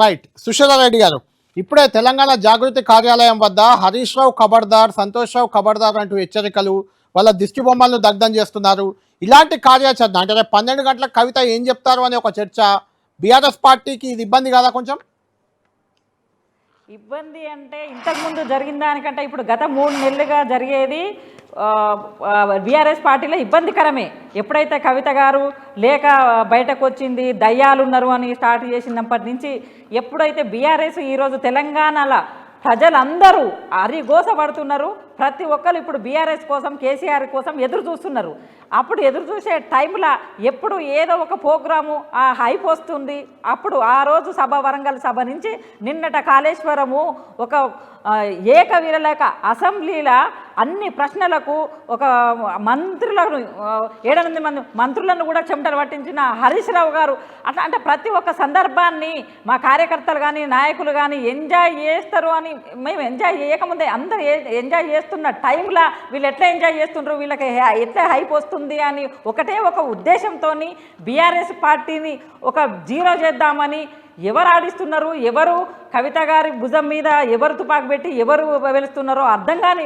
Right Susheela Reddy గారు ఇప్పుడే తెలంగాణ జాగృతి కార్యాలయం వద్ద హరీష్ రావు ఖబర్దార్ సంతోష్ రావు ఖబర్దార్ అంటూ హెచ్చరికలు వాళ్ళ దిష్టి బొమ్మలను దగ్ధం చేస్తున్నారు. ఇలాంటి కార్యాచరణ అంటే రేపు పన్నెండు గంటలకు కవిత ఏం చెప్తారు అనే ఒక చర్చ బీఆర్ఎస్ పార్టీకి ఇది ఇబ్బంది కాదా కొంచెం? ఇబ్బంది అంటే ఇంతకుముందు జరిగిన దానికంటే ఇప్పుడు గత మూడు నెలలుగా జరిగేది బీఆర్ఎస్ పార్టీలో ఇబ్బందికరమే. ఎప్పుడైతే కవిత గారు లేక బయటకు వచ్చింది దయ్యాలున్నారు అని స్టార్ట్ చేసినప్పటి నుంచి ఎప్పుడైతే బీఆర్ఎస్ ఈరోజు తెలంగాణలో ప్రజలందరూ అరిగోసపడుతున్నారు ప్రతి ఒక్కరు ఇప్పుడు బీఆర్ఎస్ కోసం కేసీఆర్ కోసం ఎదురు చూస్తున్నారు. అప్పుడు ఎదురు చూసే టైంలో ఎప్పుడు ఏదో ఒక ప్రోగ్రాము ఆ హైప్ వస్తుంది. అప్పుడు ఆ రోజు సభ వరంగల్ సభ నుంచి నిన్నట కాళేశ్వరము ఒక ఏకవీరలేక అసెంబ్లీలో అన్ని ప్రశ్నలకు ఒక మంత్రులను ఏడెనిమిది మంది మంత్రులను కూడా చెమటలు పట్టించిన హరీష్ రావు గారు. అట్లా అంటే ప్రతి ఒక్క సందర్భాన్ని మా కార్యకర్తలు కానీ నాయకులు కానీ ఎంజాయ్ చేస్తారు అని మేము ఎంజాయ్ చేయకముందే అందరు ఎంజాయ్ చేస్తున్న టైంలో వీళ్ళు ఎట్లా ఎంజాయ్ చేస్తుండ్రు వీళ్ళకి హై- ఎట్లా హైప్ వస్తుంది అని ఒకటే ఒక ఉద్దేశంతో బీఆర్ఎస్ పార్టీని ఒక జీరో చేద్దామని ఎవరు ఆడిస్తున్నారు ఎవరు కవిత గారి భుజం మీద ఎవరు తుపాకు పెట్టి ఎవరు వెలుస్తున్నారో అర్థం కాని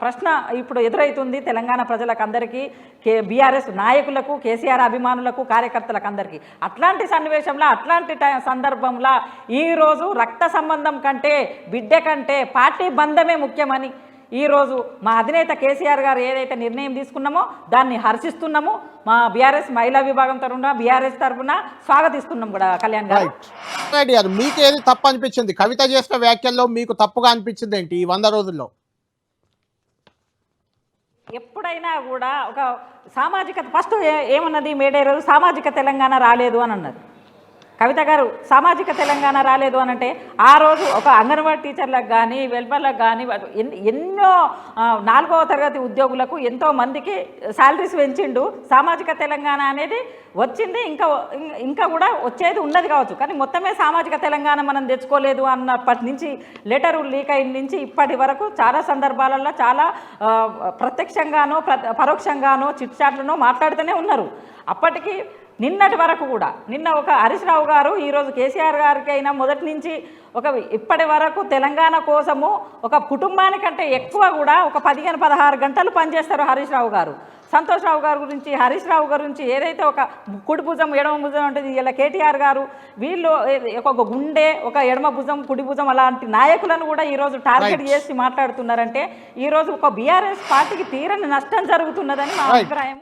ప్రశ్న ఇప్పుడు ఎదురవుతుంది తెలంగాణ ప్రజలకు అందరికీ కే బీఆర్ఎస్ నాయకులకు కేసీఆర్ అభిమానులకు కార్యకర్తలకు అందరికీ అట్లాంటి సన్నివేశంలో అట్లాంటి సందర్భంలో ఈరోజు రక్త సంబంధం కంటే బిడ్డ కంటే పార్టీ బంధమే ముఖ్యమని ఈరోజు మా అధినేత కేసీఆర్ గారు ఏదైతే నిర్ణయం తీసుకున్నామో దాన్ని హర్షిస్తున్నాము. మా బీఆర్ఎస్ మహిళా విభాగం తరఫున బీఆర్ఎస్ తరఫున స్వాగతిస్తున్నాం కూడా కళ్యాణ్ గారు. మీకు ఏది తప్పు అనిపించింది? కవిత చేసిన వ్యాఖ్యల్లో మీకు తప్పుగా అనిపించింది ఏంటి ఈ వంద రోజుల్లో? ఎప్పుడైనా కూడా ఒక సామాజిక ఫస్ట్ ఏమన్నది మేడే రోజు? సామాజిక తెలంగాణ రాలేదు అని అన్నది కవిత గారు సామాజిక తెలంగాణ రాలేదు అని అంటే ఆ రోజు ఒక అంగన్వాడీ టీచర్లకు కానీ వెల్ఫేర్లకు కానీ ఎన్నో నాలుగవ తరగతి ఉద్యోగులకు ఎంతో మందికి శాలరీస్ పెంచిండు. సామాజిక తెలంగాణ అనేది వచ్చింది ఇంకా ఇంకా కూడా వచ్చేది ఉన్నది కావచ్చు. కానీ మొత్తమే సామాజిక తెలంగాణ మనం తెచ్చుకోలేదు అన్నప్పటి నుంచి లెటర్ లీక్ అయిన నుంచి ఇప్పటి వరకు చాలా సందర్భాలలో చాలా ప్రత్యక్షంగానో ప్ర పరోక్షంగానో చిట్చాట్లనో మాట్లాడుతూనే ఉన్నారు. అప్పటికి నిన్నటి వరకు కూడా నిన్న ఒక హరీష్ రావు గారు ఈరోజు కేసీఆర్ గారికి అయినా మొదటి నుంచి ఒక ఇప్పటి వరకు తెలంగాణ కోసము ఒక కుటుంబానికంటే ఎక్కువ కూడా ఒక పదిహేను పదహారు గంటలు పనిచేస్తారు హరీష్ రావు గారు సంతోష్ రావు గారి గురించి హరీష్ రావు గారి గురించి ఏదైతే ఒక కుడి భుజం ఎడమ భుజం ఉంటుంది ఇలా కేటీఆర్ గారు వీళ్ళు ఒక గుండె ఒక ఎడమ భుజం కుడి భుజం అలాంటి నాయకులను కూడా ఈరోజు టార్గెట్. చేసి మాట్లాడుతున్నారంటే ఈరోజు ఒక బీఆర్ఎస్ పార్టీకి తీరని నష్టం జరుగుతున్నదని మా. అభిప్రాయం